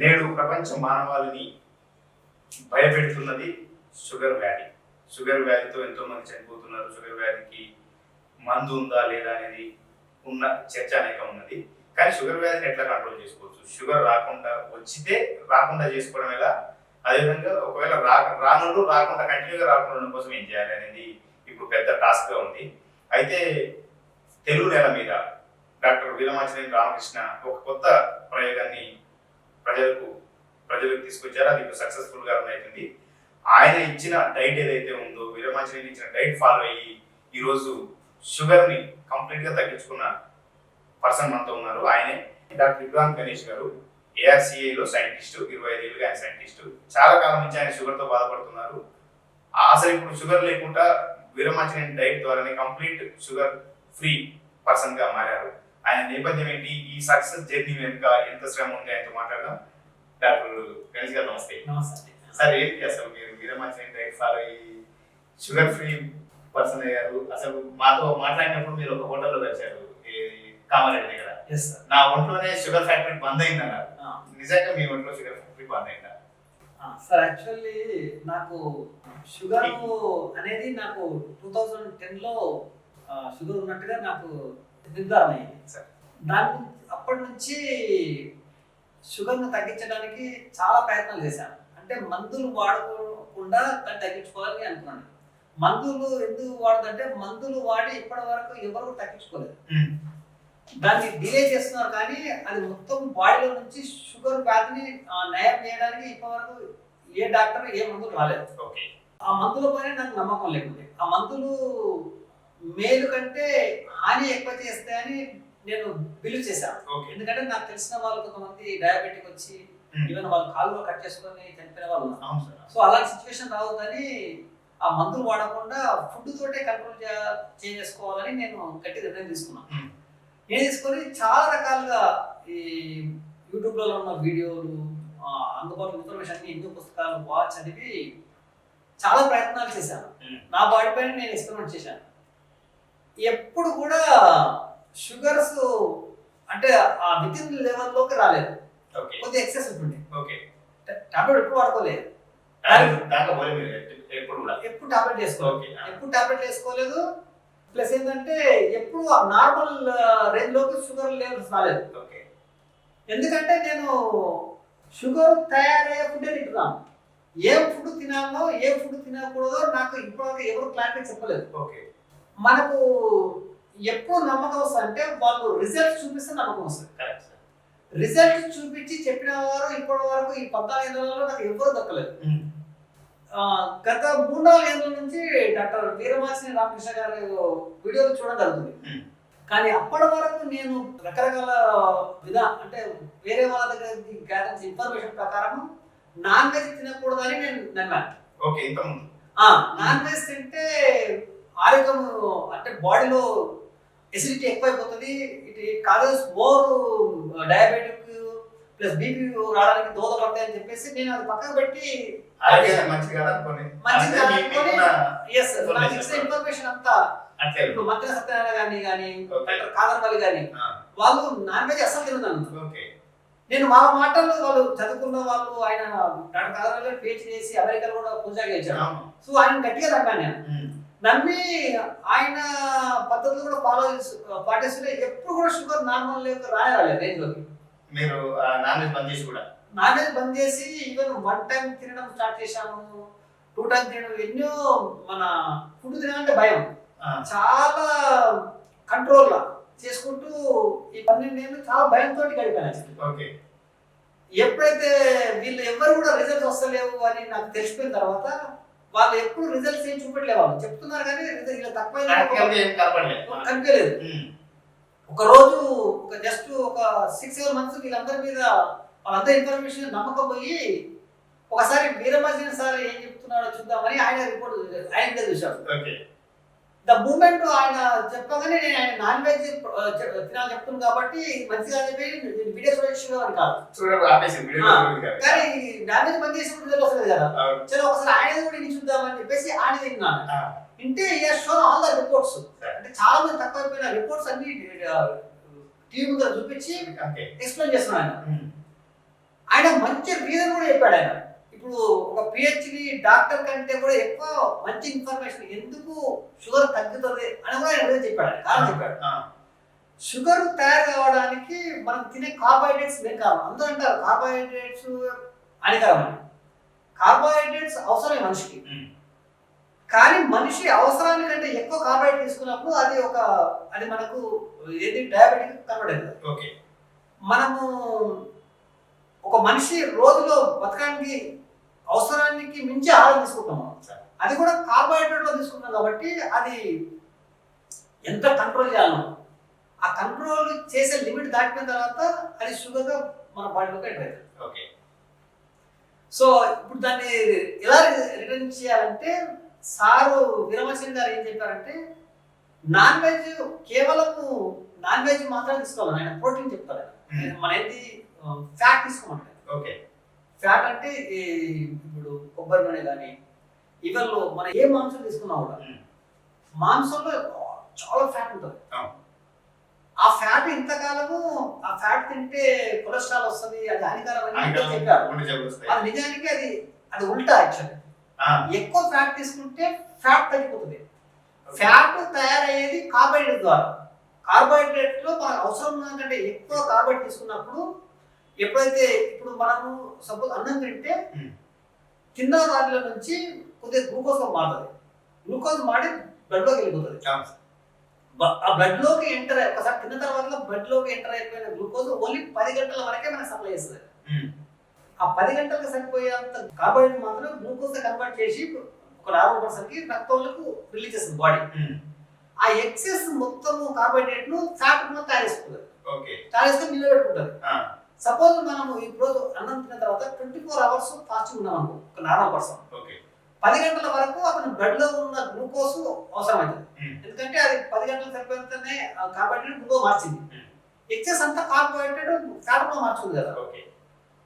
నేడు ప్రపంచ మానవాళిని భయపెడుతున్నది షుగర్ వ్యాధి. షుగర్ వ్యాధితో ఎంతోమంది చనిపోతున్నారు. షుగర్ వ్యాధికి మందు ఉందా లేదా అనేది ఉన్న చర్చ అనేక ఉన్నది. కానీ షుగర్ వ్యాధిని ఎట్లా కంట్రోల్ చేసుకోవచ్చు? షుగర్ రాకుండా వచ్చితే రాకుండా చేసుకోవడం ఎలా? అదేవిధంగా ఒకవేళ రా రానుడు రాకుండా కంటిన్యూగా రాకుండా కోసం ఏం చేయాలి అనేది ఇప్పుడు పెద్ద టాస్క్గా ఉంది. అయితే తెలుగు నేల మీద డాక్టర్ వీరమాచినేని రామకృష్ణ ఒక కొత్త ప్రయోగాన్ని ప్రజలకు ప్రజలకు తీసుకొచ్చారు. అది ఇప్పుడు సక్సెస్ఫుల్గా రన్ అవుతుంది ఆయన ఇచ్చిన డైట్ ఏదైతే ఉందో వీరమాచినేని ఇచ్చిన డైట్ ఫాలో అయ్యి ఈరోజు షుగర్ని కంప్లీట్గా తగ్గించుకున్న పర్సన్ మనతో ఉన్నారు. ఆయనే డాక్టర్ విక్రాంత్ గణేష్ గారు ఏఆర్సీఏలో సైంటిస్ట్ ఇరవై ఐదేళ్ళుగా ఆయన సైంటిస్ట్ చాలా కాలం నుంచి ఆయన షుగర్తో బాధపడుతున్నారు. అసలు ఇప్పుడు షుగర్ లేకుండా వీరమాచినేని డైట్ ద్వారానే కంప్లీట్ షుగర్ ఫ్రీ పర్సన్గా మారారు. ఆయన నేపథ్యం ఏంటి? ఈ సక్సెస్ జర్నీ వెనుక ఎంత శ్రమ ఉంది? ఆయనతో మాట్లాడదాం. డాక్టర్ గణేష్ గారు నమస్తే. నమస్తే. సార్ ఏంటి అసలు? మీరు వీరమాచినేని డైట్ ఫాలో అయ్యి షుగర్ ఫ్రీ పర్సన్ అయ్యారు. అసలు మాతో మాట్లాడినప్పుడు మీరు ఒక హోటల్లో కలిశారు. కామారెడ్డి దగ్గర. నా ఒంట్లోనే షుగర్ ఫ్యాక్టరీ బంద్ అయింది అన్నారు నిజంగా మీ ఒంట్లో షుగర్ ఫ్యాక్టరీ బంద్ అయిందా? సార్ యాక్చువల్లీ నాకు షుగర్ అనేది నాకు టూ థౌజండ్ టెన్లో షుగర్ ఉన్నట్టుగా నాకు నిర్ధారణ అయింది దాని అప్పటి నుంచి షుగర్ను తగ్గించడానికి చాలా ప్రయత్నాలు చేశాను. అంటే మందులు వాడకుండా దాన్ని తగ్గించుకోవాలని అనుకున్నాను. మందులు ఎందుకు వాడదంటే మందులు వాడి ఇప్పటి వరకు ఎవరు తగ్గించుకోలేదు. దాన్ని డిలే చేస్తున్నారు కానీ అది మొత్తం బాడీలో నుంచి షుగర్ వ్యాధిని నయం చేయడానికి ఇప్పటివరకు ఏ డాక్టర్ ఏ మందులు రాలేదు. ఆ మందుల పైన నాకు నమ్మకం లేకుండే. ఆ మందులు మేలు కంటే హాని ఎక్కువ చేస్తాయని నేను బిలీవ్ చేశాను. ఎందుకంటే నాకు తెలిసిన వాళ్ళు కొంతమంది డయాబెటిక్ వచ్చి ఈవెన్ వాళ్ళు కాలువ కట్ చేసుకొని చనిపోయిన వాళ్ళు సో అలాంటి సిచ్యువేషన్ రావద్దని ఆ మందులు వాడకుండా ఫుడ్ తోటే కంట్రోల్ చేసుకోవాలని నేను గట్టి నిర్ణయం తీసుకున్నాను. Hmm. నేను తీసుకొని చాలా రకాలుగా ఈ యూట్యూబ్లో ఉన్న వీడియోలు అందుబాటులో ఇన్ఫర్మేషన్ అన్ని ఎన్నో పుస్తకాలు బాగా చదివి చాలా ప్రయత్నాలు చేశాను. Hmm. నా బాడీ పైన నేను ఎక్స్పెరిమెంట్ చేశాను. ఎప్పుడు కూడా షుగర్స్ అంటే ఆ విత్ ఇన్ లెవెల్లోకి రాలేదు. ఓకే కొద్దిగా ఎక్సెస్ ఉంటుంది ఓకే టాబ్లెట్ ఎప్పుడు వాడుకోలేదు. ఎప్పుడు టాబ్లెట్ ఓకే ఎప్పుడు టాబ్లెట్ వేసుకోలేదు. ప్లస్ ఏంటంటే ఎప్పుడు నార్మల్ రేంజ్లోకి షుగర్ లెవెల్స్ రాలేదు. ఓకే ఎందుకంటే నేను షుగర్ తయారయ్యే ఫుడ్ తింటున్నాను. ఏం ఫుడ్ తినాలో ఏ ఫుడ్ తినకూడదో నాకు ఇప్పటివరకు ఎవరు క్లారిటీ చెప్పలేదు. ఓకే మనకు ఎప్పుడు నమ్మకం వస్తుంది అంటే వాళ్ళు రిజల్ట్ చూపిస్తే నమ్మకం వస్తుంది. కరెక్ట్ రిజల్ట్ చూపించి చెప్పిన వారు ఇప్పటి వరకు ఈ పద్నాలుగు ఏళ్ళలో నాకు ఎవరు దక్కలేదు. ఆ, గత మూడు నాలుగు ఏళ్ళ నుంచి డాక్టర్ వీరమాసిని రామకృష్ణ గారి వీడియోలు చూడడం జరుగుతుంది. Hmm. కానీ అప్పటి వరకు నేను రకరకాల విధా అంటే వేరే వాళ్ళ దగ్గర గ్యారెన్స్ ఇన్ఫర్మేషన్ ప్రకారం నాన్ వెజ్ తినకూడదని నేను నమ్మాను. ఓకే నాన్ వెజ్ తింటే ఆరోగ్యం అంటే బాడీలో ఎసిడిటీ ఎక్కువైపోతుంది. It causes more diabetic plus BP రావడానికి దోహదపడతాయి అని చెప్పేసి నేను అది పక్కకు పెట్టి మంచిది కదా అనుకోని మంచిది అంటే మీ- అనుకోని- మీకున్న ఎస్ నాకు ఇచ్చిన ఇన్ఫర్మేషన్ అంతా ఇప్పుడు మంత్రి సత్యనారాయణ గారిని కానీ. డాక్టర్ కాదర్పల్లి గాని వాళ్ళు నాన్ వెజ్ అసలు తినదాను ఓకే. నేను మా మాటలు వాళ్ళు చదువుకున్న వాళ్ళు ఆయన డాక్టర్ కాదర్పల్లి గారు చేసి అమెరికాలో కూడా ఇచ్చారు అవును. సో ఆయన గట్టిగా నమ్మాను నేను. నమ్మి ఆయన పద్ధతులు కూడా ఫాలో పాటిస్తుంటే ఎప్పుడు కూడా షుగర్ నార్మల్ లేక రాయాలి రేంజ్లోకి. మీరు నాన్ వెజ్ బంద్ చేసి కూడా. నాన్ వెజ్ బంద్ చేసి ఈవెన్ వన్ టైం తినడం స్టార్ట్ చేశాము టూ టైం తినడం ఎన్నో మన ఫుడ్ తినాలంటే భయం. చాలా కంట్రోల్ చేసుకుంటూ ఈ పన్నెండు ఏళ్ళు చాలా భయంతో గడిపాను. ఓకే. ఎప్పుడైతే వీళ్ళు ఎవరు కూడా రిజల్ట్స్ వస్తలేవు అని నాకు తెలిసిపోయిన తర్వాత వాళ్ళు ఎప్పుడు రిజల్ట్స్ ఏం చూపెట్టలే వాళ్ళు. చెప్తున్నారు కానీ ఇలా తక్కువ కనిపించలేదు. ఒక రోజు ఒక జస్ట్ ఒక సిక్స్ సెవెన్ మంత్స్ వీళ్ళందరి మీద వాళ్ళందరి ఇన్ఫర్మేషన్ నమ్మకం పోయి ఒకసారి వీరమర్జన సార్ ఏం చెప్తున్నాడో చూద్దామని ఆయన రిపోర్ట్ ఆయన చూశాడు ద మూమెంట్ ఆయన చెప్పగానే నేను ఆయన నాన్ వెజ్ తినాలని చెప్తున్నాను కాబట్టి మంచిగా చెప్పి వీడియో చూడొచ్చు అని కాదు. కానీ నాన్ వెజ్ చేసినప్పుడు రిజల్ట్ వస్తుంది కదా. చలో ఒకసారి ఆయన కూడా ఇన్ని చూద్దామని చెప్పేసి ఆయన తిన్నాను ఇంటే షోన్ ఆల్ ద రిపోర్ట్స్. అంటే చాలా మంది తక్కువైపోయిన రిపోర్ట్స్ అన్ని టీవీ ముందర చూపించి ఎక్స్ప్లెయిన్ చేస్తున్నాను. ఆయన మంచి రీజన్ కూడా చెప్పాడు ఆయన ఇప్పుడు ఒక పిహెచ్డి డాక్టర్ కంటే కూడా ఎక్కువ మంచి ఇన్ఫర్మేషన్ ఎందుకు షుగర్ తగ్గుతుంది అని కూడా ఆయన చెప్పాడు. కారణం చెప్పాడు. షుగర్ తయారు కావడానికి మనం తినే కార్బోహైడ్రేట్స్ మెయిన్ కారణం అందరూ అంటారు కార్బోహైడ్రేట్స్ హానికరమని కార్బోహైడ్రేట్స్ అవసరమే మనిషికి. కానీ మనిషి అవసరానికంటే ఎక్కువ కార్బోహైడ్రేట్ తీసుకున్నప్పుడు అది ఒక అది మనకు ఏది డయాబెటిక్ అవుతుంది ఓకే. మనము ఒక మనిషి రోజులో బతకడానికి అవసరానికి మించి ఆహారం తీసుకుంటాం మనం. సరే. అది కూడా కార్బోహైడ్రేట్లో తీసుకుంటాం కాబట్టి అది ఎంత కంట్రోల్ చేయాలో ఆ కంట్రోల్ చేసే లిమిట్ దాటిపోయిన తర్వాత అది షుగర్గా మన బాడీలోకి ఎంటర్ అవుతుంది ఓకే సో ఇప్పుడు దాన్ని ఎలా రిటర్న్ చేయాలంటే సారు విరమచంద్ గారు ఏం చెప్పారంటే నాన్ వెజ్ కేవలము నాన్ వెజ్ మాత్రమే తీసుకోవాలి ఆయన ప్రోటీన్ చెప్తారు ఆయన. మన ఏంటి ఫ్యాట్ తీసుకోమంటారు ఓకే ఫ్యాట్ అంటే ఈ ఇప్పుడు కొబ్బరి నూనె కానీ ఇవల్లో మన ఏ మాంసం తీసుకున్నా కూడా మాంసంలో చాలా ఫ్యాట్ ఉంటుంది. ఆ ఫ్యాట్ ఇంతకాలము ఆ ఫ్యాట్ తింటే కొలెస్ట్రాల్ వస్తుంది అది హానికరం అని ఆంగ్లం చెప్పారు. అది నిజానికి అది అది ఉల్టా యాక్చువల్లీ ఎక్కువ ఫ్యాట్ తీసుకుంటే ఫ్యాట్ తగ్గిపోతుంది. ఫ్యాట్ తయారయ్యేది కార్బోహైడ్రేట్ ద్వారా. కార్బోహైడ్రేట్లో మనకు అవసరం ఉన్నకంటే ఎక్కువ కార్బోహైడ్రేట్ తీసుకున్నప్పుడు ఎప్పుడైతే ఇప్పుడు మనము సపోజ్ అన్నం తింటే. తిన్న వాటిలో నుంచి కొద్దిగా గ్లూకోజ్ మారుతుంది. గ్లూకోజ్ మాడి బ్లడ్లోకి వెళ్ళిపోతుంది. బ- ఆ బ్లడ్లోకి ఎంటర్ ఒకసారి తిన్న తర్వాత బ్లడ్లోకి ఎంటర్ అయిపోయిన గ్లూకోజ్ ఓన్లీ పది గంటల వరకే మనకి సప్లై చేస్తుంది. ఆ పది గంటలకు సరిపోయేంత కార్బోహైడ్రేట్ మాత్రం గ్లూకోజ్ కన్వర్ట్ చేసి ఒక నార్మల్ పర్సన్కి రక్తంలోకి రిలీజ్ చేస్తుంది బాడీ ఆ ఎక్సెస్ మొత్తం కార్బోహైడ్రేట్ను ఫ్యాట్ తయారు చేసుకుంటుంది ఓకే. తయారు చేసుకుని నిలబెట్టుకుంటుంది. సపోజ్ మనం ఇప్పుడు అన్నం తిన్న తర్వాత ట్వంటీ ఫోర్ అవర్స్ ఫాస్టింగ్ ఉన్నాం అనుకో ఒక నార్మల్ పర్సన్ పది గంటల వరకు అతని బ్లడ్లో ఉన్న గ్లూకోజ్ అవసరం అవుతుంది ఉమ్, ఎందుకంటే అది పది గంటలు సరిపోతేనే కార్బోహైడ్రేట్ గ్లూకోజ్ మార్చింది. Hmm. ఎక్సెస్ అంతా కార్బోహైడ్రేట్ ఫ్యాట్లో మార్చుకుంది కదా.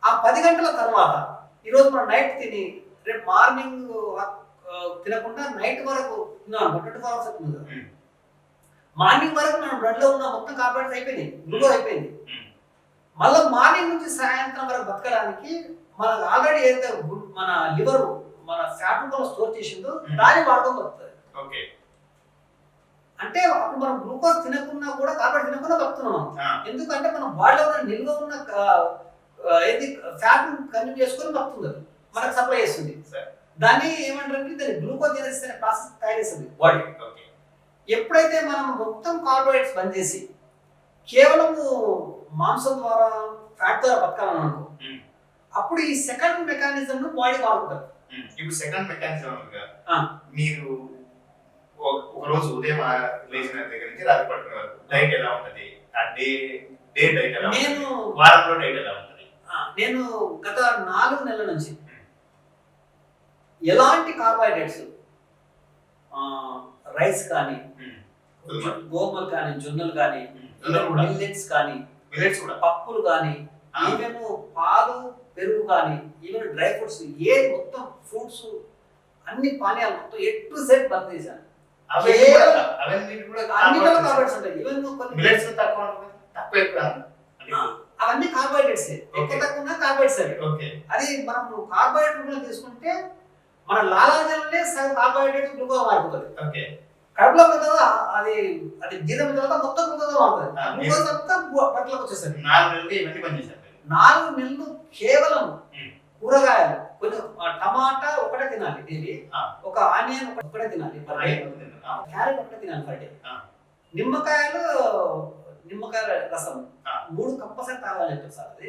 ఆ పది గంటల తర్వాత ఈరోజు మనం నైట్ తిని రేపు మార్నింగ్ తినకుండా నైట్ వరకు తిన్నాను ట్వంటీ ఫోర్ అవర్స్ అవుతుంది కదా. మార్నింగ్ వరకు మన బ్లడ్లో ఉన్న మొత్తం కార్బోహైడ్రేట్స్ అయిపోయింది గ్లూకోజ్ అయిపోయింది. మళ్ళీ మార్నింగ్ నుంచి సాయంత్రం వరకు బతకడానికి మనకు ఆల్రెడీ ఏదైతే మన లివర్ మన ఫ్యాట్ రూపంలో స్టోర్ చేసిందో. దాన్ని వాడకం బతుకుతుంది ఓకే అంటే అప్పుడు మనం గ్లూకోజ్ తినకున్నా కూడా కార్బోహైడ్రేట్ తినకుండా బతుకుతున్నాం మనం. ఎందుకంటే మన బాడీలో ఉన్న నిల్వ ఉన్న ఏది ఫ్యాట్ కన్జ్యూమ్ చేసుకొని బతుకుతుంది. మనకు సప్లై చేస్తుంది. దాన్ని ఏమంటారంటే దాన్ని గ్లూకోజ్ జెనసిస్ అనే ప్రాసెస్ తయారు చేస్తుంది బాడీ ఎప్పుడైతే మనం మొత్తం కార్బోహైడ్రేట్స్ బంద్ చేసి కేవలము మాంసం ద్వారా ఫ్యాట్ ద్వారా బతకాలని అనుకో. అప్పుడు ఈ సెకండ్ మెకానిజం ను బాడీ వాడుకుంటారు. ఉమ్. ఇప్పుడు సెకండ్ మెకానిజం. మీరు ఒక- రోజు ఉదయం లేచిన దగ్గర నుంచి రాత్రి పడుకునే వరకు డైట్ ఎలా ఉంటది? ఆ డే డే డైట్ ఎలా నేను వారంలో డైట్ ఎలా ఉంటది? నేను గత నాలుగు నెలల నుంచి ఎలాంటి కార్బోహైడ్రేట్స్ రైస్ కానీ గోధుమలు కానీ జొన్నలు కానీ మిల్లెట్స్ కానీ మిల్లెట్స్ కూడా పప్పులు కానీ. ఈవెన్ పాలు పెరుగు కానీ ఈవెన్ డ్రై ఫ్రూట్స్ ఏది మొత్తం ఫ్రూట్స్ అన్ని పానీయాలు మొత్తం ఎటు సెట్ బంద్ చేశాను అవన్నీ కూడా- కార్బోహైడ్రేట్స్ ఉంటాయి. ఈవెన్ కొన్ని మిల్లెట్స్ తక్కువ ఎక్కువ అవన్నీ కార్బోహైడ్రేట్స్ ఎక్కువ. తక్కువ కార్బోహైడ్రేట్స్ అవి అది మనం కార్బోహైడ్రేట్ తీసుకుంటే మన లాలాజలంలో సగం కార్బోహైడ్రేట్ గ్లూకోజ్ మారిపోతుంది. ఓకే. కడుపులో తర్వాత అది అది జీర్ణమైన తర్వాత మొత్తం ఆ, గ్లూకోజ్ అంతా బట్టలకు వచ్చేస్తుంది నాలుగు నెలలు ఇవన్నీ పనిచేశారు నాలుగు నెలలు కేవలం. కూరగాయలు కొంచెం టమాటా ఒకటే తినాలి డైలీ. ఒక ఆనియన్ ఒక- ఒకటే తినాలి క్యారెట్ ఒకటే తినాలి పర్ డే. నిమ్మకాయలు నిమ్మకాయల రసం. మూడు కంపల్సరీ తాగాలని చెప్తారు సార్ అది.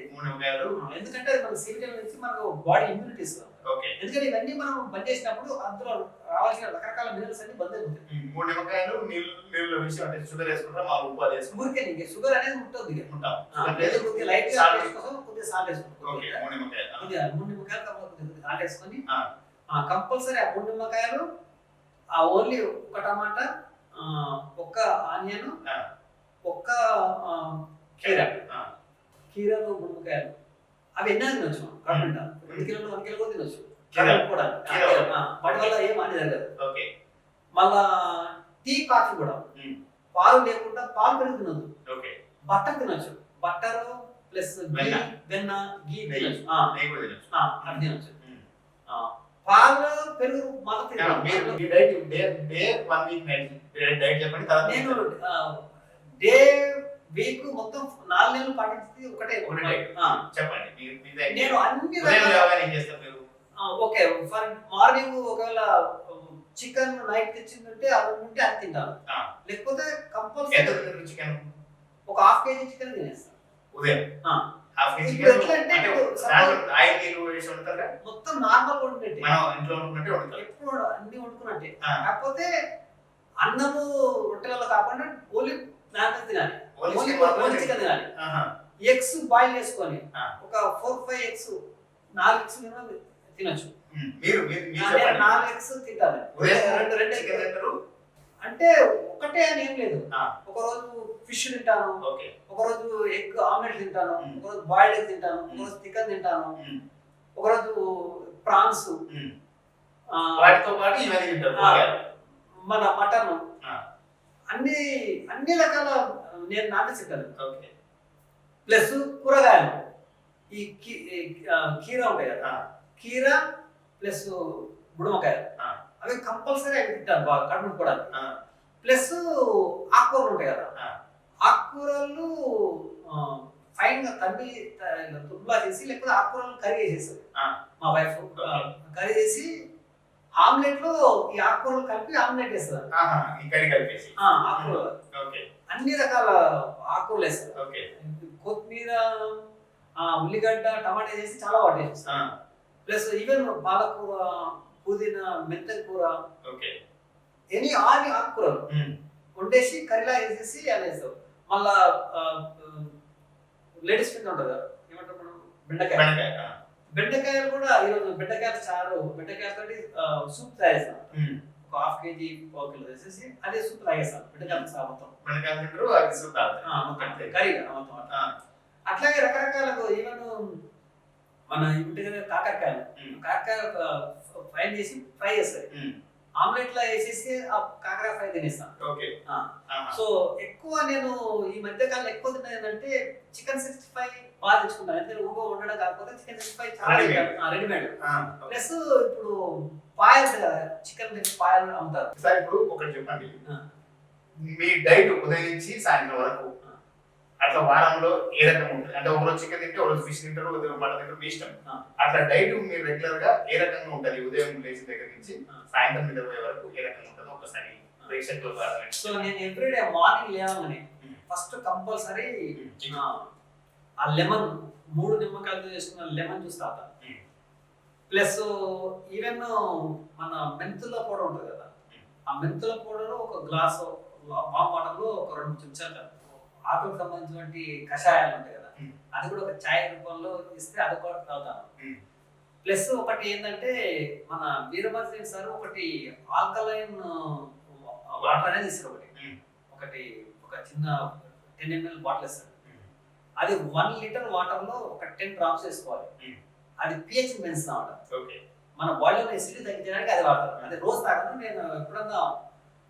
ఎందుకంటే మన సీరియల్ నుంచి మనకు బాడీ ఇమ్యూనిటీ ఇస్తుంది ఎందుకంటే ఇవన్నీ మనం బంద్ చేసినప్పుడు అందులో రావాల్సిన రకరకాల మినరల్స్ అన్ని బంద్ అయిపోతాయి. ఉమ్, మూడు నిమ్మకాయలు నీళ్ళు నీళ్ళు వేసి అంటే షుగర్ వేసుకుంటాం మా ఉప్పు అది వేసుకుంటాం ఊరికే నీకు షుగర్ అనేది ఉంటుంది. ఉంటాం. కొద్దిగా లైట్గా Salt. టేస్ట్ కోసం కొద్దిగా సాల్ట్ వేసుకుంటాం. ఓకే మూడు నిమ్మకాయలు. ఆ, కొద్దిగా మూడు నిమ్మకాయలు కంపల్సరీ కొద్దిగా సాల్ట్ వేసుకొని ఆ. ఆ కంపల్సరీ ఆ మూడు నిమ్మకాయలు ఆ ఓన్లీ ఒక టమాటా ఒక్క ఆనియన్. ఒక్క కీర. కీరలు మునక్కాయలు అవి ఎన్నో తినొచ్చు మనం? కడుపు నిండా. రెండు కిలోలు వన్ కిలో. కూడా. తినొచ్చు వాటి వల్ల ఏం జరగదు ఓకే. మళ్ళా టీ కాఫీ కూడా. పాలు లేకుండా పాలు పెరుగు తినొద్దు. ఓకే. బట్టర్ తినొచ్చు. బట్టర్ ప్లస్ వెన్న. గీ. తినొచ్చు. కూడా తినొచ్చు. పాలు పెరుగు మాత్రం డే వన్ వీక్ డైట్ చెప్పండి తర్వాత నేను డే వీక్ మొత్తం నాలుగు నెలలు పాటించింది ఒకటే చెప్పండి. నేను అన్ని రకాల ఓకే. ఫర్ మార్నింగ్ ఒకవేళ చికెన్ నైట్ తెచ్చిందంటే అది ఉంటే అది తింటాను. లేకపోతే కంపల్సరీ చికెన్? ఒక హాఫ్ కేజీ చికెన్ తినేస్తాను. ఉదయం. హాఫ్ కేజీ మొత్తం నార్మల్ వండినట్టే ఇంట్లో ఎప్పుడు అన్ని వండుకున్నట్టే. కాకపోతే అన్నము రొట్టెలలో కాకుండా ఓన్లీ వెజ్ తినాలి చికెన్ తినాలి. ఎగ్స్ బాయిల్ చేసుకొని. ఒక ఫోర్ ఫైవ్ ఎగ్స్ నాలుగు ఎగ్స్ తినొచ్చు. మీరు నాలుగు ఎగ్స్ తింటాను రెండు రెండు చికెన్. తింటారు అంటే ఒకటే అని ఏం లేదు. ఒక రోజు ఫిష్ తింటాను ఒక రోజు ఎగ్ ఆమ్లెట్ తింటాను. ఒక రోజు బాయిల్డ్ ఎగ్ తింటాను ఒక. రోజు చికెన్ తింటాను. ఒక రోజు ప్రాన్స్. వాటితో పాటు ఇవన్నీ. మన మటన్. అన్ని అన్ని రకాల నేను నాటి ఓకే ప్లస్ కూరగాయలు ఈ కీర ఉంటాయి కదా. కీర ప్లస్ గుడమకాయలు ఆ. అవి కంపల్సరీ అవి తింటాను బాగా కడుపు కూడా. ప్లస్ ఆకుకూరలు ఉంటాయి కదా. ఆకుకూరలు ఫైన్గా తమ్మి తుబ్బా చేసి లేకపోతే ఆకుకూరలు కర్రీ చేసేస్తుంది. మా వైఫ్ కర్రీ చేసి ఆమ్లెట్లో ఈ ఆకుకూరలు కలిపి ఆమ్లెట్ వేస్తారు. కర్రీ కలిపేసి. ఆకుకూరలు. అన్ని రకాల ఆకుకూరలు వేస్తారు. కొత్తిమీర ఆ, ఉల్లిగడ్డ టమాటా చేసి చాలా వాటి. వేస్తారు ప్లస్ ఈవెన్ పాలకూర పుదీనా మెంతె కూర ఓకే. ఎనీ ఆని ఆకుకూరలు. వండేసి కర్రీలా వేసేసి అలా వేస్తాం మళ్ళా లేడీస్ ఫింగర్ ఉంటుంది ఏమంటారు మనం? బెండకాయ. బెండకాయలు కూడా ఈరోజు బెండకాయల చారు బెండకాయలతోటి సూప్ తయారు. ఒక హాఫ్ కేజీ పావు కిలో వేసేసి అదే సూప్ తాగేస్తాం బెండకాయల చారు మొత్తం బెండకాయ తింటారు అది సూప్ తాగుతారు. కర్రీ మొత్తం. అట్లాగే రకరకాలకు ఈవెన్ మన ఇంటి కాకరకాయలు. కాకరకాయ ఫ్రై చేసి ఫ్రై చేస్తారు. ఆమ్లెట్లో వేసేసి ఆ కాకరకాయ ఫ్రై తినేస్తాం ఓకే. సో ఎక్కువ నేను ఈ మధ్య కాలం ఎక్కువ తిన్నది ఏంటంటే చికెన్ సిక్స్టీ ఫైవ్ బాగా తెచ్చుకుంటాను ఎందుకంటే ఊగో ఉండడం కాకపోతే చికెన్ సిక్స్టీ ఫైవ్ చాలా. రెడీమేడ్. ప్లస్ ఇప్పుడు పాయలు ఉంటుంది కదా చికెన్ పాయలు అమ్ముతారు సార్ ఇప్పుడు ఒకటి చెప్పండి. మీ డైట్ ఉదయం నుంచి సాయంత్రం వరకు. అట్లా వారంలో ఏ రకం ఉంటుంది అంటే ఒక రోజు చికెన్ తింటే ఒక రోజు ఫిష్ తింటారు ఉదయం మటన్ తింటారు మీ ఇష్టం. అట్లా డైట్ మీరు రెగ్యులర్గా ఏ రకంగా ఉంటుంది ఉదయం లేచిన దగ్గర నుంచి. సాయంత్రం నిద్రపోయే వరకు ఏ రకంగా ఉంటుందో ఒకసారి సో నేను ఎవ్రీడే మార్నింగ్ లేవగానే. First compulsory. ఆ లెమన్ మూడు నిమ్మకాయలతో చేసుకున్న lemon juice um. Plus even మన మెంతుల పౌడర్ ఉంటుంది కదా. ఆ మెంతుల పౌడర్ ఒక గ్లాస్ వామ్ వాటర్లో ఒక రెండు చెంచాలు ఆకులకు సంబంధించినటువంటి కషాయాలు ఉంటాయి కదా. అది కూడా ఒక ఛాయ్ రూపంలో ఇస్తే అది కూడా తాగుతాను. ప్లస్ ఒకటి ఏంటంటే మన వీరభద్ర సార్ ఒకటి ఆల్కలైన్ వాటర్ అనేది ఇస్తారు ఒకటి. ఒకటి ఒక చిన్న టెన్ ఎంఎల్ బాటిల్ ఇస్తారు. అది వన్ లీటర్ వాటర్లో ఒక టెన్ డ్రాప్స్ వేసుకోవాలి. అది పిహెచ్ పెంచుతా మన బాడీలో ఎసిడ్ తగ్గించడానికి అది వాడతారు అది రోజు తాగను నేను ఎప్పుడన్నా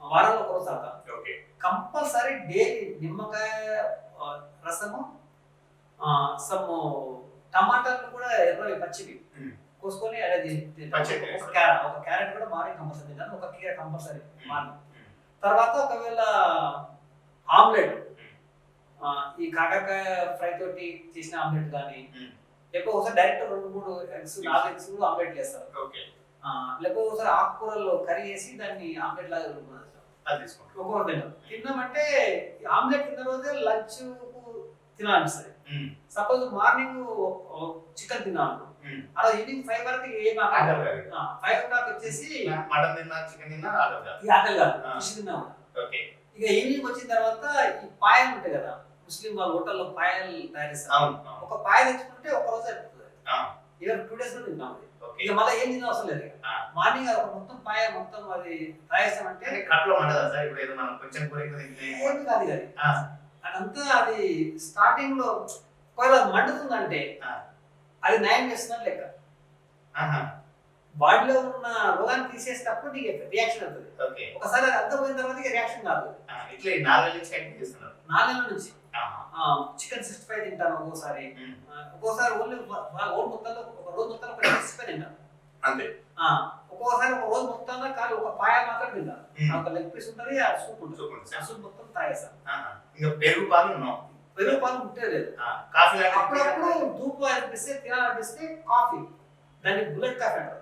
వారంలో ఒక రోజు తాగుతాను ఓకే కంపల్సరీ డైలీ నిమ్మకాయ రసము సమ్ టమాటాలు కూడా ఎర్రవి పచ్చివి. కోసుకొని అది ఒక. క్యారెట్ ఒక క్యారెట్ కూడా మార్నింగ్ కంపల్సరీ తింటాను ఒక కీర కంపల్సరీ. మార్నింగ్. తర్వాత ఒకవేళ ఆమ్లెట్ ఈ కాకరకాయ ఫ్రై తోటి చేసిన ఆమ్లెట్ కానీ. లేకపోతే ఒకసారి డైరెక్ట్ రెండు మూడు ఎగ్స్ నాలుగు ఎగ్స్ ఆమ్లెట్ చేస్తారు లేకపోతే ఒకసారి ఆకుకూరల్లో కర్రీ చేసి దాన్ని ఆమ్లెట్ లాగా. అది తీసుకుంటాం ఒక్కొక్కరు తిన్నామంటే ఆమ్లెట్ తిన్న రోజే లంచ్ తినాలనిపిస్తుంది. సపోజ్ మార్నింగ్ చికెన్ తిన్నాను. అలా ఈవినింగ్ ఫైవ్ వరకు ఏం ఆకలి. ఫైవ్ ఓ క్లాక్ వచ్చేసి మటన్ తిన్నా చికెన్ తిన్నా ఆకలి కాదు. ఈ ఆకలి కాదు ఆ. ఫిష్ తిన్నాము ఓకే ఇక ఈవినింగ్ వచ్చిన తర్వాత ఈ పాయలు ఉంటాయి కదా ముస్లిం వాళ్ళ హోటల్లో పాయలు తయారు చేస్తారు. ఒక పాయ తెచ్చుకుంటే ఒక రోజు అయిపోతుంది. ఇక టూ డేస్లో. ఓకే ఇక మళ్ళీ ఏం తిన అవసరం లేదు. మార్నింగ్ ఒక మొత్తం పాయ మొత్తం అది అంటే కట్లో మండదా సార్ ఇప్పుడు ఏదో మనం కొంచెం కూర ఎక్కువ తింటే ఏమి కాదు ఆ. అదంతా అది స్టార్టింగ్లో ఒకవేళ మండుతుందంటే. అది నయం చేస్తున్నట్టు లెక్క. బాడీలో ఉన్న రోగాన్ని తీసేసేటప్పుడు నీకు రియాక్షన్ అవుతుంది ఒకసారి అది అర్థమైన తర్వాత రియాక్షన్ కాదు ఇట్లా నాలుగు నుంచి నాలుగు నుంచి. చికెన్ సిక్స్టీ ఫైవ్ తింటాను ఒక్కోసారి. ఒక్కోసారి ఓన్లీ ఓన్ మొత్తంలో ఒక రోజు మొత్తంలో ఒక సిక్స్టీ ఫైవ్ తింటాను. అంతే. ఆ, ఒక్కోసారి ఒక రోజు మొత్తంలో కానీ ఒక పాయ మాత్రం తింటాను ఒక లెగ్ పీస్ ఉంటుంది ఆ సూప్ ఉంటుంది. ఆ సూప్ మొత్తం తాగేస్తాను. ఇంకా పెరుగు పాలు ఉన్నాం పెరుగు పాలు ఉంటే కాఫీ అప్పుడప్పుడు ధూపు అనిపిస్తే తినాలనిపిస్తే కాఫీ. దాన్ని బుల్లెట్ కాఫీ అంటారు.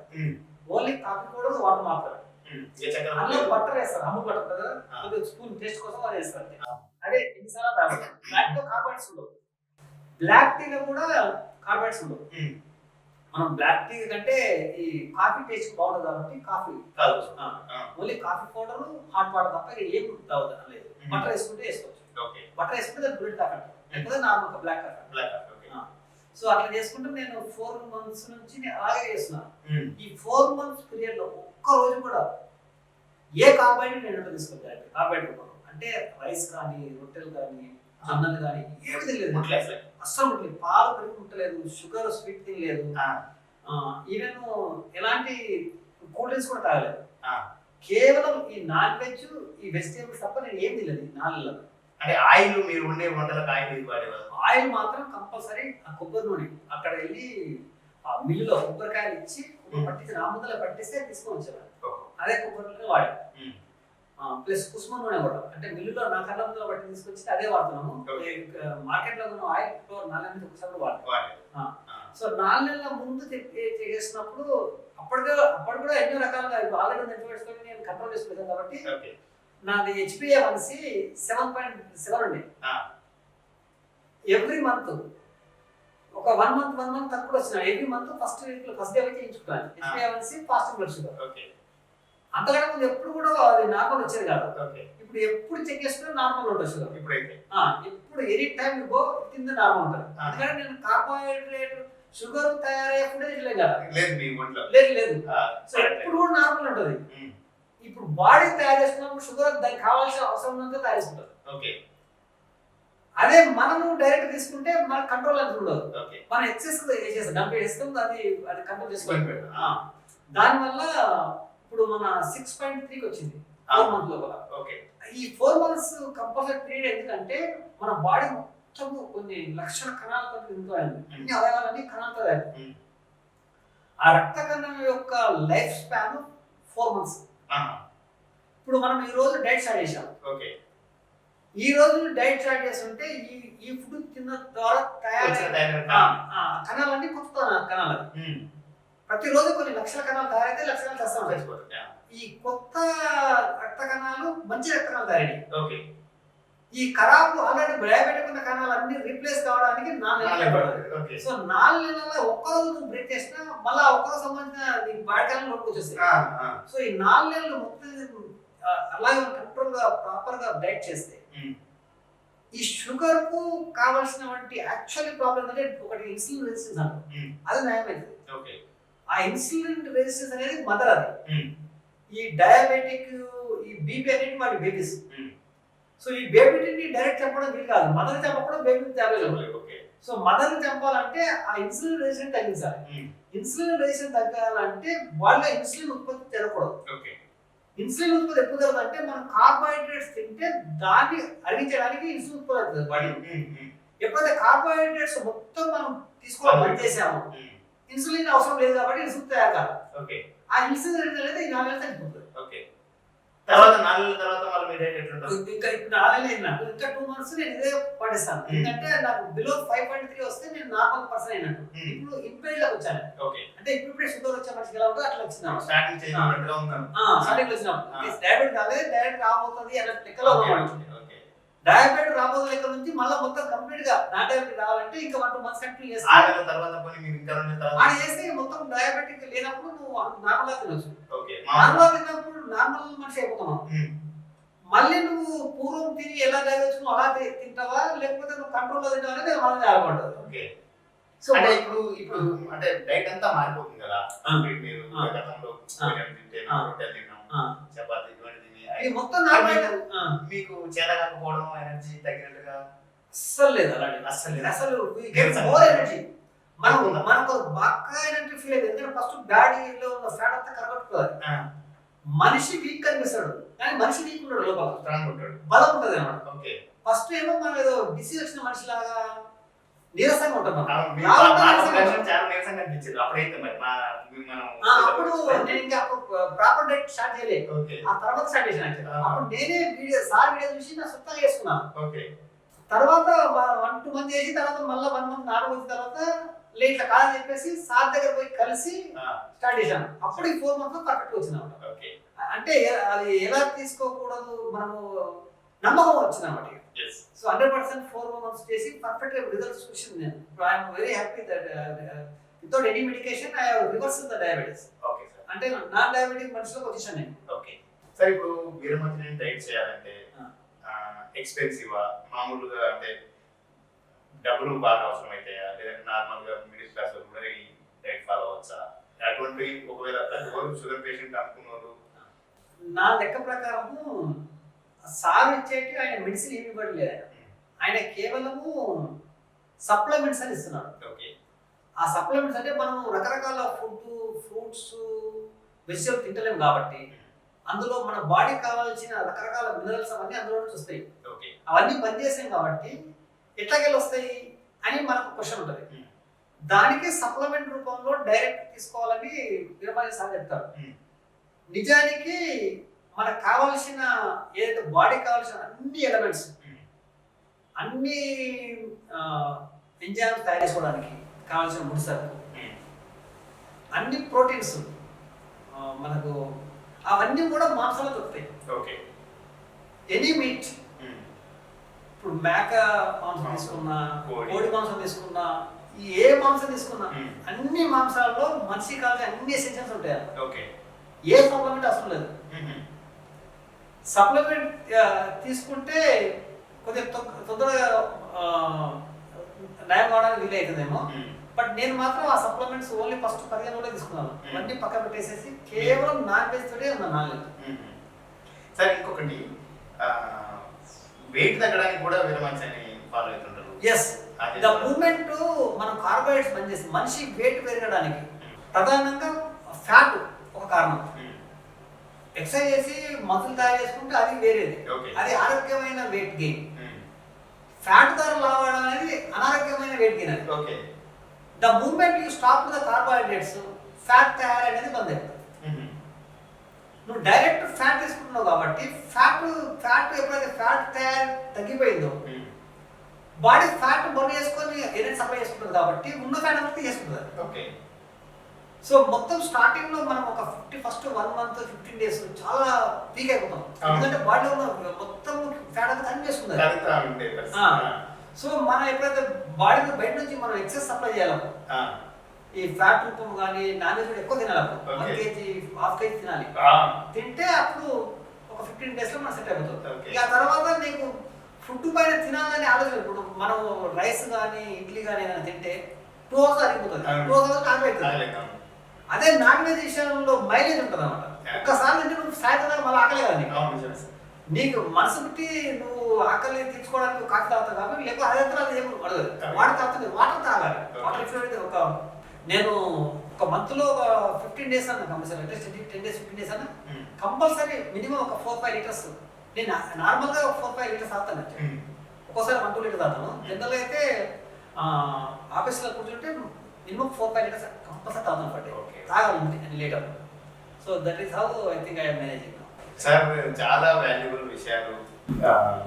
ఓన్లీ కాఫీ కూడా వాటర్ మాత్రమే. బటర్ వేస్తారు అమ్ము బటర్ కదా. కొద్దిగా స్పూన్ టేస్ట్ కోసం అది వేస్తారు అదే ఎన్నిసార్లు బ్లాక్తో కార్బైడ్స్ ఉండవు. బ్లాక్ టీలో కూడా కార్బైడ్స్ ఉండవు. మనం బ్లాక్ టీ కంటే ఈ కాఫీ టేస్ట్ బాగుంటుంది కాబట్టి కాఫీ ఆ. Only coffee powder hot water తప్ప ఏం తాగుతారు లేదు. బటర్ వేసుకుంటే వేసుకోవచ్చు. బటర్ వేసుకుంటే దాన్ని బుల్లెట్ అంటారు లేకపోతే normal black coffee. Black coffee so అట్లా చేసుకుంటే నేను ఫోర్ మంత్స్ నుంచి నేను అలాగే చేస్తున్నాను. ఈ ఫోర్ మంత్స్ పీరియడ్లో ఒక్క రోజు కూడా ఏ కార్బైడ్ నేను తీసుకోలేదు కార్బైడ్ రూపంలో అంటే రైస్ కానీ రొట్టెలు కానీ అన్నం కానీ ఏమి అసలు. అస్సలు పాలు పెరుగు ముట్టలేదు. షుగర్ స్వీట్ తినలేదు. ఈవెన్ ఎలాంటి కూల్ డ్రింక్స్ కూడా తాగలేదు. కేవలం ఈ నాన్ వెజ్ ఈ వెజిటేబుల్స్ తప్ప నేను ఏం తినలేదు. ఈ నాలుగు అంటే ఆయిల్ మీరు వండే వంటలకు ఆయిల్ ఇది వాడేవారు ఆయిల్ మాత్రం కంపల్సరీ ఆ కొబ్బరి నూనె. అక్కడ వెళ్ళి ఆ మిల్లులో కొబ్బరికాయలు ఇచ్చి పట్టించి ముందర పట్టిస్తే తీసుకొని వచ్చేవాడు. అదే కొబ్బరి నూనె వాడాను ఉమ్. ప్లస్ కుసుమ నూనె కూడా అంటే మిల్లులో నా కళ్ళ పట్టి తీసుకొచ్చి అదే వాడుతున్నాము. మార్కెట్లో ఉన్న ఆయిల్ నాలుగు నెలలు ఒకసారి. ఆ. సో నాలుగు నెలల ముందు చేసినప్పుడు అప్పటికే అప్పుడు కూడా ఎన్నో రకాలుగా ఆల్రెడీ నేను పెట్టుకొని నేను కంట్రోల్ చేసుకున్నాను కాబట్టి నాది హెచ్పిఏ వన్సి సెవెన్ పాయింట్ సెవెన్ ఉండే. ఎవ్రీ మంత్ ఒక వన్ మంత్ వన్ మంత్ తక్కువ వచ్చిన ఎవ్రీ మంత్ ఫస్ట్ వీక్లో ఫస్ట్ డే హెచ్పిఏ వన్సి ఫాస్ట్ బ్లడ్ షుగర్ అంతకంటే ముందు ఎప్పుడు కూడా అది నార్మల్ వచ్చేది కాదు. ఇప్పుడు ఎప్పుడు చెక్ చేసుకున్నా నార్మల్ ఉంటుంది షుగర్ ఇప్పుడైతే. ఆ, ఎప్పుడు ఎనీ టైం గో తింది నార్మల్ ఉంటుంది. అందుకని నేను కార్బోహైడ్రేట్ షుగర్ తయారయ్యే ఫుడ్ తినలేదు కదా. లేదు లేదు లేదు. సో ఎప్పుడు కూడా నార్మల్ ఉంటుంది. ఇప్పుడు బాడీ తయారు చేసుకున్నప్పుడు షుగర్ దానికి కావాల్సిన అవసరం ఉన్నంత తయారు చేసుకుంటారు. ఓకే. అదే మనము డైరెక్ట్ తీసుకుంటే మన కంట్రోల్ అనేది ఉండదు. మనం ఎక్సెస్ చేసేస్తాం డంప్ చేస్తాం? అది అది కంట్రోల్ చేసుకోవాలి. దానివల్ల ఇప్పుడు మన సిక్స్ పాయింట్ త్రీకి వచ్చింది. ఆ. ఫోర్ మంత్ లోపల. ఓకే. ఈ ఫోర్ మంత్స్ కంపల్సరీ పీరియడ్ ఎందుకంటే మన బాడీ మొత్తం కొన్ని లక్షల కణాలతో నిండిపోయింది అన్ని అవయవాలన్నీ కణాలతో. ఉమ్. ఆ రక్త కణం యొక్క లైఫ్ స్పాన్ ఫోర్ మంత్స్. ఇప్పుడు మనం ఈ రోజు డైట్ స్టార్ట్ చేసాం ఓకే. ఈ రోజు డైట్ స్టార్ట్ చేస్తుంటే ఈ ఈ ఫుడ్ తిన్న ద్వారా ఆ, కణాలన్నీ కొత్త కణాలు. ప్రతిరోజు కొన్ని లక్షల కణాలు తయారైతే లక్ష కణాలు చేస్తా. ఈ కొత్త రక్త కణాలు మంచి రక్త కణాలు తయారయ్యాయి ఓకే ఈ ఖరాబ్ ఆల్రెడీ డయాబెటిక్ ఉన్న కణాలు అన్ని రీప్లేస్ కావడానికి నాలుగు నెలలు సో నాలుగు నెలల ఒక్కరోజు నువ్వు బ్రేక్ చేసినా మళ్ళీ ఒక్కరోజు సంబంధించిన నీ బాడీ కణాలు ఆ. సో ఈ నాలుగు నెలలు మొత్తం అలాగే కంట్రోల్గా ప్రాపర్గా డైట్ చేస్తే. ఈ షుగర్కు కావాల్సినటువంటి యాక్చువల్లీ ప్రాబ్లం అంటే ఒకటి ఇన్సులిన్ రెసిస్టెన్స్ అంటారు ఉమ్. అది న్యాయమైనది. ఓకే ఆ ఇన్సులిన్ రెసిస్టెన్స్ అనేది మదర్ అది. ఉమ్. ఈ డయాబెటిక్ ఈ బీపీ అనేది వాటి బేబీస్. సో ఈ బేబీని డైరెక్ట్ చంపడం వీలు కాదు. మదర్ చంపడం బేబీని తేవలేదు ఓకే సో మదర్ చంపాలంటే ఆ ఇన్సులిన్ రెసిస్టెన్స్ తగ్గించాలి. ఇన్సులిన్ రెసిస్టెన్స్ తగ్గాలంటే వాళ్ళ ఇన్సులిన్ ఉత్పత్తి ఓకే ఇన్సులిన్ ఉత్పత్తి ఎప్పుడు జరుగుతుంది అంటే మనం కార్బోహైడ్రేట్స్ తింటే దాన్ని అరిగించడానికి ఇన్సులిన్ ఉత్పత్తి అవుతుంది బాడీ. ఎప్పుడైతే కార్బోహైడ్రేట్స్ మొత్తం మనం తీసుకోవడం బంద్ చేసాము. ఇన్సులిన్ అవసరం లేదు కాబట్టి ఇన్సులిన్ తయారు కాదు. ఓకే. ఆ ఇన్సులిన్ అనేది ఈ నాలుగు తగ్గిపోతుంది. ఓకే. తర్వాత నాలుగు తర్వాత మళ్ళీ మీ డైట్ ఎట్లుంటుంది? ఇంకా ఇప్పుడు నాలుగు అయినట్టు ఇంకా టూ మంత్స్ నేను ఇదే పాటిస్తాను Hmm. ఎందుకంటే నాకు బిలో ఫైవ్ పాయింట్ త్రీ వస్తే నేను నార్మల్ పర్సన్ అయినట్టు. ఇప్పుడు వచ్చాను. ఓకే. అంటే ఇప్పుడు ఇప్పుడే షుగర్ వచ్చే మనిషికి ఎలా అట్లా వచ్చినాను. Starting starting. డయాబెట్ కాలేదు డయాబెట్ రాబోతుంది అన్న లెక్కలో డయాబెట్ రాబోతున్న లెక్క నుంచి మళ్ళీ మొత్తం కంప్లీట్గా నా డయాబెటిక్ రావాలంటే ఇంకా వన్ టూ మంత్స్ కంటిన్యూ చేస్తాను. తర్వాత చేస్తే మొత్తం డయాబెటిక్ లేనప్పుడు నార్మల్గా తినొచ్చు నార్మల్గా తిన్నప్పుడు నార్మల్ మనిషి అయిపోతున్నావు. మళ్ళీ నువ్వు పూర్వం తిని ఎలా డైజెస్ట్ అలా తింటావా? లేకపోతే నువ్వు కంట్రోల్లో తింటావా అనేది మనది ఆడపడ్డది సో అంటే ఇప్పుడు ఇప్పుడు అంటే డైట్ అంతా మారిపోతుంది కదా. మీరు. గతంలో. చపాతీ ఇటువంటి తిని ఇది మొత్తం మీకు చేతకాకపోవడం ఎనర్జీ తగ్గినట్టుగా అస్సలు లేదు అలాంటి అస్సలు లేదు. అసలు ఎనర్జీ మనం ఉందా? మనకు బాగా ఎనర్జీ ఫీల్ అయ్యింది. ఎందుకంటే ఫస్ట్ బాడీలో ఉన్న ఫ్యాట్ అంతా కరగట్టుకోవాలి. మనిషి వీక్ కనిపిస్తాడు కానీ మనిషి వీక్ ఉంటాడు లోపల. స్ట్రాంగ్ ఉంటాడు. బలం ఉంటుంది అన్నమాట ఓకే. ఫస్ట్ ఏమో మనం ఏదో డిసీజ్ వచ్చిన మనిషిలాగా నీరసంగా ఉంటాం మనం. అవును, మీ రావడం మా- మా నీరసంగా ఆ, అప్పుడు నేను ఇంకా ప్రాపర్ డైట్ స్టార్ట్ చేయలేదు ఓకే. ఆ తర్వాత స్టార్ట్. ఆహా. అప్పుడు నేనే వీడియో సార్ వీడియో చూసి నా సొంతంగా చేసుకున్నాను తర్వాత వన్ టూ మంత్ చేసి తర్వాత మళ్ళీ వన్ మంత్ నాలుగు వచ్చిన తర్వాత లేట్ ఇట్లా కాదని చెప్పేసి సార్ దగ్గర పోయి కలిసి స్టార్ట్ చేశాను. అప్పుడు ఈ ఫోర్ మంత్స్ పర్ఫెక్ట్ వచ్చింది అన్నమాట ఓకే. అంటే అది ఎలా తీసుకోకూడదు మనము నమ్మకం వచ్చింది అనమాట so hundred percent four months చేసి పర్ఫెక్ట్ రిజల్ట్స్ చూసింది నేను. ఇప్పుడు I'm very happy that without any medication I reverse the diabetes okay sir అంటే నాన్ డయాబెటిక్ మనిషిలోకి వచ్చేసాను నేను ఓకే సార్ ఇప్పుడు వీరమతిని డైట్ చేయాలంటే. ఎక్స్పెన్సివ్ మామూలుగా అంటే డబ్బులు బాగా అవసరం అవుతాయా లేదంటే నార్మల్గా మిడిల్ క్లాస్ కూడా ఈ డైట్ ఫాలో అవ్వచ్చా? అటువంటి ఒకవేళ షుగర్ పేషెంట్ అనుకున్నారు నా లెక్క ప్రకారము సార్ ఇచ్చేటి ఆయన మెడిసిన్ ఏమి ఇవ్వట్లేదు ఆయన. కేవలము సప్లిమెంట్స్ అని ఇస్తున్నాడు. ఓకే. ఆ సప్లిమెంట్స్ అంటే మనం రకరకాల ఫుడ్ ఫ్రూట్స్ వెజిటబుల్ తింటలేము కాబట్టి అందులో మన బాడీకి కావాల్సిన రకరకాల మినరల్స్ అవన్నీ అందులో నుంచి వస్తాయి. ఓకే. అవన్నీ పనిచేసాం కాబట్టి ఎట్లాగెళ్ళి వస్తాయి అని మనకు క్వశ్చన్ ఉంటుంది. దానికి సప్లిమెంట్ రూపంలో డైరెక్ట్ తీసుకోవాలని వీరమాలి సార్ చెప్తారు. నిజానికి మనకు కావాల్సిన ఏదైతే బాడీకి కావాల్సిన అన్ని ఎలిమెంట్స్ అన్ని ఎంజైమ్స్ తయారు చేసుకోవడానికి కావాల్సిన ముడి సరుకు అన్ని ప్రోటీన్స్ మనకు అవన్నీ కూడా మాంసంలో దొరుకుతాయి ఓకే. ఎనీ మీట్ ఇప్పుడు మేక మాంసం తీసుకున్నా కోడి. మాంసం తీసుకున్నా ఈ ఏ మాంసం తీసుకున్నా. అన్ని మాంసాల్లో మనిషికి కావాల్సిన అన్ని ఎసెన్షియల్స్ ఉంటాయి ఓకే. ఏ సప్లిమెంట్ అవసరం లేదు. సప్లిమెంట్ తీసుకుంటే కొద్దిగా తొందరగా నయం కావడానికి వీలు అవుతుందేమో. బట్ నేను మాత్రం ఆ సప్లిమెంట్స్ ఓన్లీ ఫస్ట్ పదిహేను రోజులే తీసుకున్నాను. ఇవన్నీ పక్క పెట్టేసేసి కేవలం నాన్ వెజ్ తోటే ఉన్న నాన్ సార్ ఇంకొకటి. వెయిట్ తగ్గడానికి కూడా వీరమతి అని ఫాలో అవుతుంటారు. Yes the. మూమెంట్ మనం కార్బోహైడ్రేట్స్ పనిచేస్తుంది మనిషి వెయిట్ పెరగడానికి ప్రధానంగా ఫ్యాట్ ఒక కారణం. ఎక్సర్సైజ్ చేసి మసులు తయారు చేసుకుంటే అది వేరేది. అది ఆరోగ్యమైన వెయిట్ గెయిన్ ఫ్యాట్ ధర లావడం అనేది అనారోగ్యమైన వెయిట్ గెయిన్ అది. Okay the moment you stop the carbohydrates fat తయారు అనేది బంద్ నువ్వు డైరెక్ట్ ఫ్యాట్ తీసుకుంటున్నావు కాబట్టి ఫ్యాట్ ఫ్యాట్ ఎప్పుడైతే ఫ్యాట్ తయారు తగ్గిపోయిందో బాడీ ఫ్యాట్ బర్న్ చేసుకొని ఎనర్జీ సప్లై చేసుకుంటుంది కాబట్టి ఉన్న ఫ్యాట్ అంతా చేసుకుంటుంది ఓకే సో మొత్తం స్టార్టింగ్లో మనం ఒక fifty first one month fifteen days చాలా పీక్ అయిపోతాం. ఎందుకంటే బాడీలో ఉన్న మొత్తం ఫ్యాట్ అంతా పరిస్థితి. ఆ. సో మనం ఎప్పుడైతే బాడీకి బయట నుంచి మనం ఎక్సెస్ సప్లై చేయాలి. ఈ ఫ్యాట్ రూపం కానీ నాన్ వెజ్ ఎక్కువ తినాలి అప్పుడు వన్. కేజీ హాఫ్ కేజీ తినాలి. తింటే అప్పుడు ఒక ఫిఫ్టీన్ డేస్లో మనం సెట్ అయిపోతుంది. ఇక ఆ తర్వాత నీకు ఫుడ్ పైన తినాలని ఆలోచన ఇప్పుడు మనం రైస్ కానీ ఇడ్లీ కానీ ఏదైనా తింటే టూ అవర్స్ అరిగిపోతుంది. టూ అవర్స్ ఆకలి. అదే నాన్ వెజ్ విషయంలో మైలేజ్ ఉంటుంది అనమాట. ఒక్కసారి తింటే నువ్వు సాయంత్రం మళ్ళీ ఆకలి కదా నీకు మనసు పెట్టి నువ్వు ఆకలి తీర్చుకోవడానికి కాఫీ తాగుతావు కాబట్టి లేకపోతే అదే తర్వాత ఏం అడగదు Okay. వాటర్ తాగుతుంది వాటర్ తాగాలి. వాటర్ ఒక నేను ఒక మంత్లో ఒక ఫిఫ్టీన్ డేస్ అన్న కంపల్సరీ అంటే టెన్ డేస్ ఫిఫ్టీన్ డేస్ అన్న. కంపల్సరీ మినిమం ఒక ఫోర్ ఫైవ్ లీటర్స్ నేను నార్మల్గా ఒక ఫోర్ ఫైవ్ లీటర్స్ తాగుతాను ఉమ్. ఒక్కోసారి వన్ టూ లీటర్ తాగుతాను. జనరల్ అయితే ఆఫీస్లో కూర్చుంటే minimum four five litres compulsory తాగుతాను పట్టే. తాగాలి later so that is how I think I'm managing sir చాలా వాల్యుబుల్ విషయాలు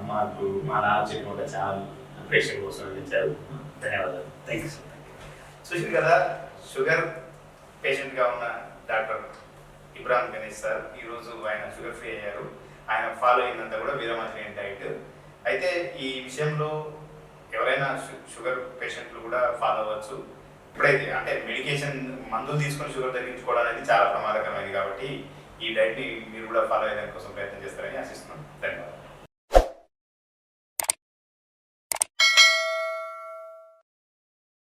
మాకు మా నాన్న చెప్పిన చాలా ప్రేక్షకుల కోసం ఇచ్చారు ధన్యవాదాలు. థ్యాంక్ యూ చూసింది కదా షుగర్ పేషెంట్గా ఉన్న డాక్టర్ ఇబ్రాహిం గణేష్ సార్ ఈరోజు ఆయన షుగర్ ఫ్రీ అయ్యారు. ఆయన ఫాలో అయినంత కూడా వీరమాచలేని డైట్. అయితే ఈ విషయంలో ఎవరైనా షుగర్ పేషెంట్లు కూడా ఫాలో అవ్వచ్చు. ఇప్పుడైతే అంటే మెడికేషన్ మందులు తీసుకొని షుగర్ తగ్గించుకోవడం అనేది చాలా ప్రమాదకరమైనది కాబట్టి ఈ డైట్ని మీరు కూడా ఫాలో అయ్యడానికి కోసం ప్రయత్నం చేస్తారని ఆశిస్తున్నాం. ధన్యవాదాలు.